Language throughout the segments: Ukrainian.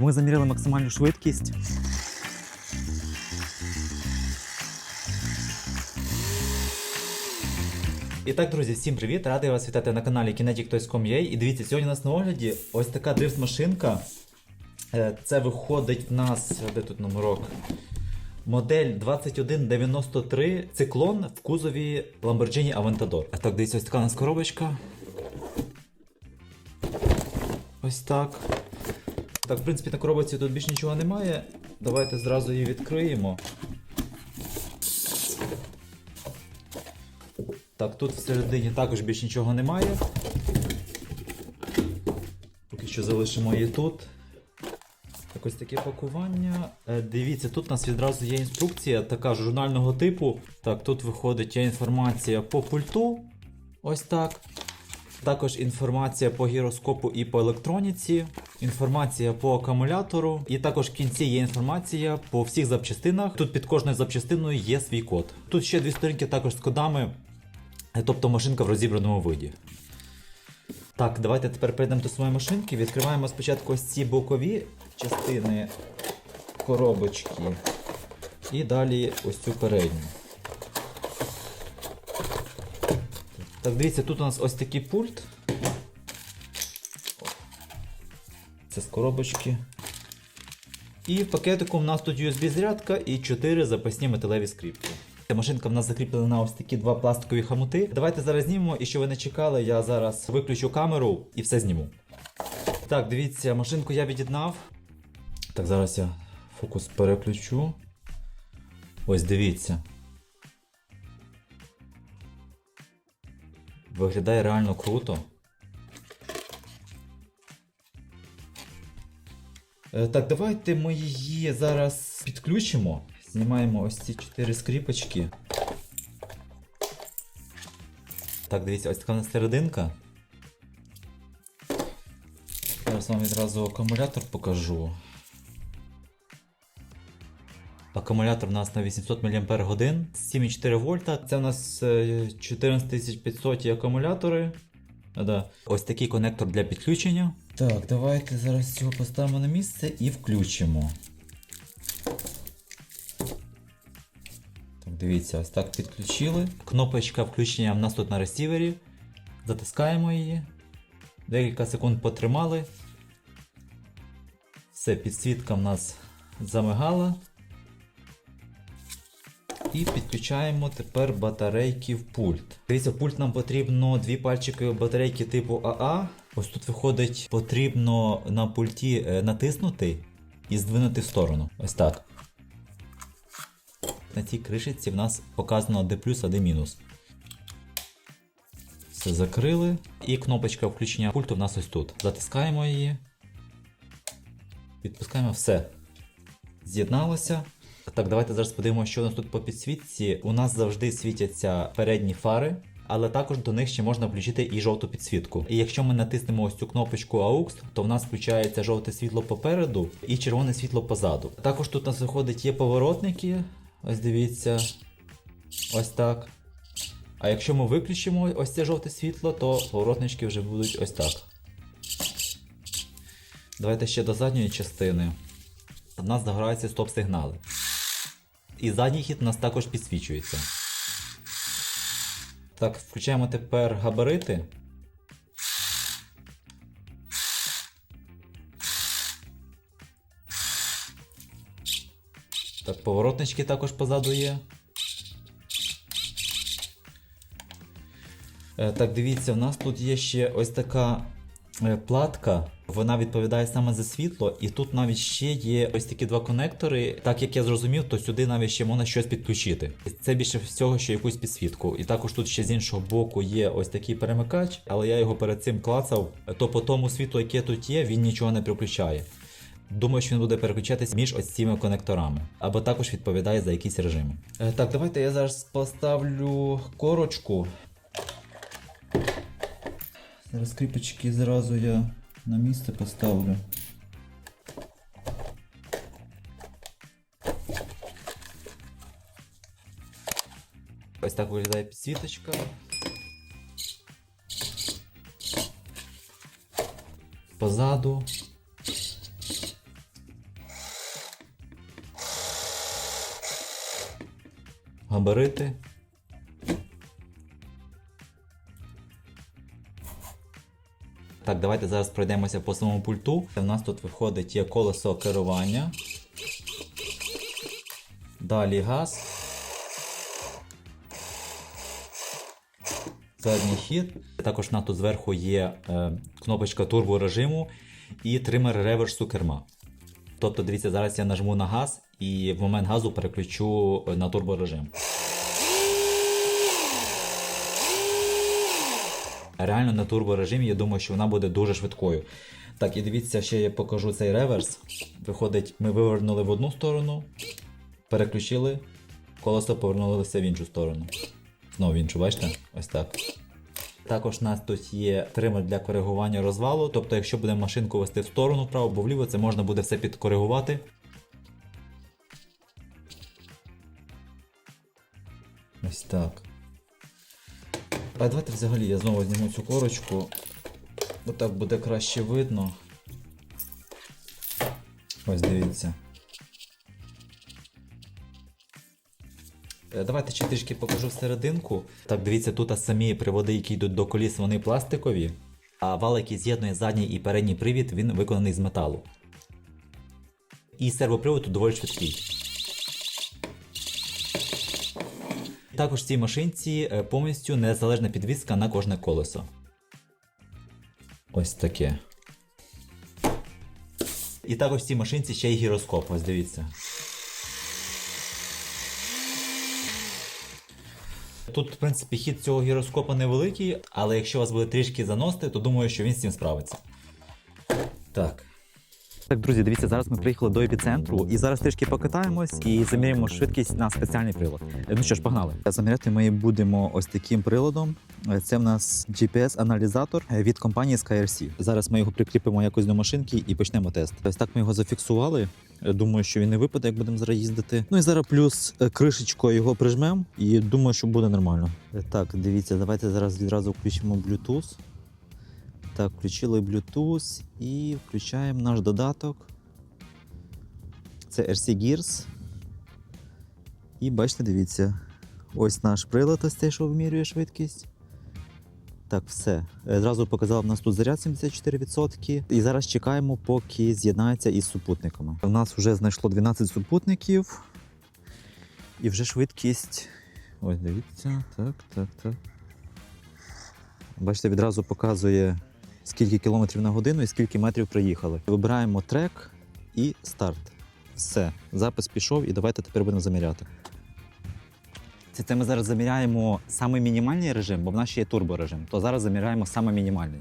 Ми заміряли максимальну швидкість. І так, друзі, всім привіт! Радий вас вітати на каналі Kinetic.com.ua. І дивіться, сьогодні у нас на огляді ось така дрифт-машинка. Е, Це виходить в нас. Де тут номерок? Модель 2193 циклон в кузові Lamborghini Aventador. А так, дивіться, ось така у нас коробочка. Ось так. Так, в принципі, на коробочці тут більше нічого немає. Давайте зразу її відкриємо. Так, тут всередині також більше нічого немає. Поки що залишимо її тут. Так, ось таке пакування. Е, Дивіться, тут у нас відразу є інструкція така журнального типу. Так, тут виходить є інформація по пульту. Ось так. Також інформація по гіроскопу і по електроніці, інформація по акумулятору, і також в кінці є інформація по всіх запчастинах. Тут під кожною запчастиною є свій код. Тут ще дві сторінки також з кодами, е, тобто машинка в розібраному виді. Так, давайте тепер перейдемо до своєї машинки. Відкриваємо спочатку ось ці бокові частини коробочки. І далі ось цю передню. Так, дивіться, тут у нас ось такий пульт. Це з коробочки. І в пакетику у нас тут USB-зарядка і 4 запасні металеві скріпки. Ця машинка в нас закріплена на ось такі два пластикові хамути. Давайте зараз знімемо, і що ви не чекали, я зараз виключу камеру і все зніму. Так, дивіться, машинку я від'єднав. Так, зараз я фокус переключу. Ось дивіться. Виглядає реально круто. Е, Так, давайте ми її зараз підключимо. Знімаємо ось ці чотири скріпочки. Так, дивіться, ось така у нас серединка. Зараз вам відразу акумулятор покажу. Акумулятор у нас на 800 мАч, 7,4 вольта. Це у нас е, 14500 акумулятори. А, да. Ось такий конектор для підключення. Так, давайте зараз цього поставимо на місце і включимо. Так, дивіться, ось так підключили. Кнопочка включення в нас тут на ресівері. Затискаємо її. Декілька секунд потримали. Все, підсвітка в нас замигала. І підключаємо тепер батарейки в пульт. Дивіться, в пульт нам потрібно дві пальчикові батарейки типу АА. Ось тут виходить, потрібно на пульті е, натиснути і здвинути в сторону. Ось так. На цій кришечці в нас показано D+, а D-. Все закрили. І кнопочка включення пульту в нас ось тут. Затискаємо її. Відпускаємо все. З'єдналося. Так, давайте зараз подивимося, що у нас тут по підсвітці. У нас завжди світяться передні фари, але також до них ще можна включити і жовту підсвітку. І якщо ми натиснемо ось цю кнопочку AUX, то в нас включається жовте світло попереду і червоне світло позаду. Також тут у нас виходить є поворотники. Ось дивіться. Ось так. А якщо ми виключимо ось це жовте світло, то поворотнички вже будуть ось так. Давайте ще до задньої частини. У нас загораються стоп-сигнали. І задній хід у нас також підсвічується. Так, включаємо тепер габарити. Так, поворотнички також позаду є. Е, Так, дивіться, у нас тут є ще ось така платка. Вона відповідає саме за світло, і тут навіть ще є ось такі два конектори. Так як я зрозумів, то сюди навіть ще можна щось підключити. Це більше всього, що якусь підсвітку. І також тут ще з іншого боку є ось такий перемикач, але я його перед цим клацав. То по тому світлу, яке тут є, він нічого не переключає. Думаю, що він буде переключатись між ось цими конекторами, або також відповідає за якісь режими. Е, так, давайте я зараз поставлю корочку. Розкріпочки зразу я на місце поставлю. Ось так виглядає підсвіточка. Позаду. Габарити. Так, давайте зараз пройдемося по самому пульту. У нас тут виходить є колесо керування. Далі газ. Задній хід. Також у нас тут зверху є е, кнопочка турборежиму і тример реверсу керма. Тобто, дивіться, зараз я нажму на газ і в момент газу переключу е, на турборежим. Реально на турборежимі, я думаю, що вона буде дуже швидкою. Так, і дивіться, ще я покажу цей реверс. Виходить, ми вивернули в одну сторону, переключили, колесо повернулося в іншу сторону. Знову в іншу, бачите? Ось так. Також у нас тут є тример для коригування розвалу. Тобто, якщо будемо машинку вести в сторону вправо або вліво, це можна буде все підкоригувати. Ось так. А давайте взагалі я знову зніму цю корочку. Бо так буде краще видно. Ось дивіться. Е, Давайте ще трішки покажу серединку. Так, дивіться, тут самі приводи, які йдуть до коліс, вони пластикові, а вал, який з'єднує задній і передній привід, він виконаний з металу. І сервопривод тут доволі швидкий. Також в цій машинці е, повністю незалежна підвізка на кожне колесо. Ось таке. І також в цій машинці ще й гіроскоп, ось дивіться. Тут, в принципі, хід цього гіроскопа невеликий, але якщо вас буде трішки заносити, то думаю, що він з цим справиться. Так. Так, друзі, дивіться, зараз ми приїхали до епіцентру і зараз трішки покатаємось і заміряємо швидкість на спеціальний прилад. Е, Ну що ж, погнали. Заміряти ми будемо ось таким приладом. Е, Це в нас GPS-аналізатор від компанії SkyRC. Зараз ми його прикріпимо якось до машинки і почнемо тест. Ось так ми його зафіксували. Е, Думаю, що він не випаде, як будемо зараз їздити. Ну і зараз плюс е, кришечкою його прижмемо, і думаю, що буде нормально. Е, Так, дивіться, давайте зараз відразу включимо Bluetooth. Так, включили Bluetooth і включаємо наш додаток. Це RC Gears. І бачите, дивіться. Ось наш прилад, ось цей, що вимірює швидкість. Так, все. Е, Зразу показав, у нас тут заряд 74%. І зараз чекаємо, поки з'єднається із супутниками. У нас вже знайшло 12 супутників. І вже швидкість. Ось, дивіться. Так, так, так. Бачите, відразу показує скільки кілометрів на годину і скільки метрів проїхали. Вибираємо трек і старт. Все, запис пішов, і давайте тепер будемо заміряти. Це, ми зараз заміряємо саме мінімальний режим, бо в нас ще є турборежим. То зараз заміряємо саме мінімальний.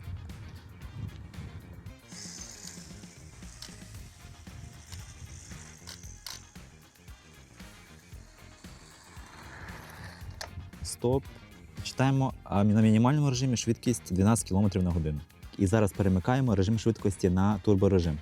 Стоп. Читаємо а на мінімальному режимі швидкість 12 км на годину. І зараз перемикаємо режим швидкості на турборежим.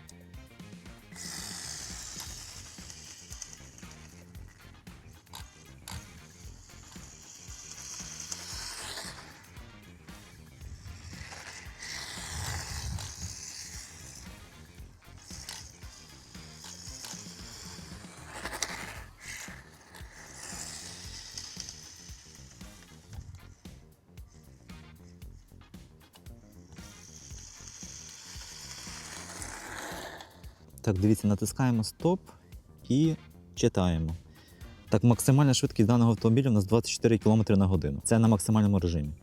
Так, дивіться, натискаємо стоп і читаємо. Так, максимальна швидкість даного автомобіля у нас 24 км на годину. Це на максимальному режимі.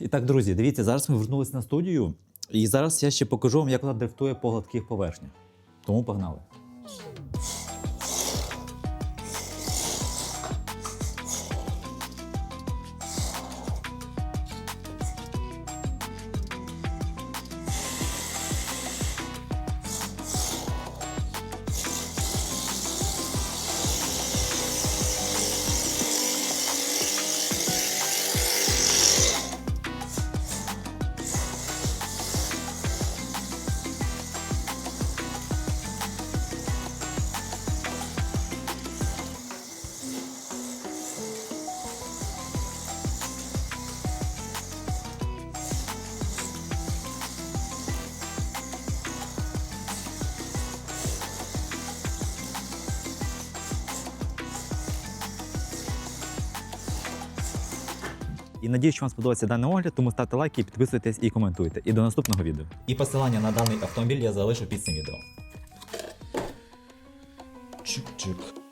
І так, друзі, дивіться, зараз ми вернулися на студію. І зараз я ще покажу вам, як вона дрифтує по гладких поверхнях. Тому погнали. І надіюсь, що вам сподобався даний огляд, тому ставте лайки, підписуйтесь і коментуйте. І до наступного відео. І посилання на даний автомобіль я залишу під цим відео. Чик-чик.